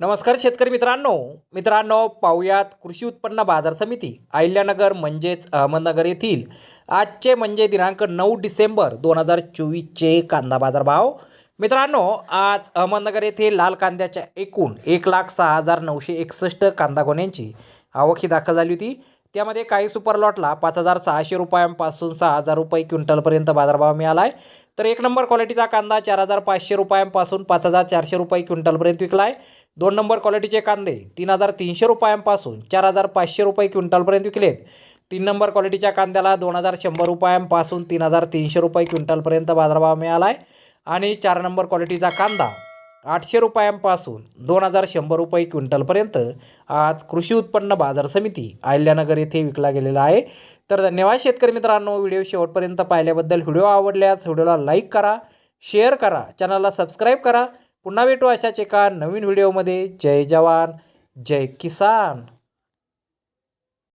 नमस्कार शेतकरी मित्रांनो. मित्रांनो पाहुयात कृषी उत्पन्न बाजार समिती अहिल्यानगर म्हणजेच अहमदनगर येथील. आजचे म्हणजे दिनांक नऊ डिसेंबर दोन हजार चोवीसचे कांदा बाजार भाव मित्रांनो आज अहमदनगर येथे लाल कांद्याच्या एकूण एक लाख सहा हजार नऊशे एकसष्ट कांदा गोण्यांची आवक ही दाखल झाली होती. त्यामध्ये काही सुपर लॉटला पाच हजार सहाशे रुपयांपासून सहा हजार रुपये क्विंटलपर्यंत बाजारभाव मिळाला आहे तर एक नंबर क्वालिटीचा कांदा चार हजार पाचशे रुपयांपासून पाच हजार चारशे रुपये क्विंटलपर्यंत विकला आहे दोन नंबर क्वालिटीचे कांदे तीन हजार तीनशे रुपयांपासून चार हजार पाचशे रुपये क्विंटलपर्यंत विकलेत. तीन नंबर क्वालिटीच्या कांद्याला दोन हजार शंभर रुपयांपासून तीन हजार तीनशे रुपये क्विंटलपर्यंत बाजारभाव मिळाला आहे आणि चार नंबर क्वालिटीचा कांदा आठशे रुपयांपासून दोन हजार शंभर रुपये क्विंटलपर्यंत आज कृषी उत्पन्न बाजार समिती अहिल्यानगर येथे विकला गेलेला आहे. तर धन्यवाद शेतकरी मित्रांनो व्हिडिओ शेवटपर्यंत पाहिल्याबद्दल व्हिडिओ आवडल्यास व्हिडिओला लाईक करा शेअर करा चॅनलला सबस्क्राईब करा. पुन्हा भेटू अशाच एका नवीन व्हिडिओमध्ये. जय जवान जय किसान.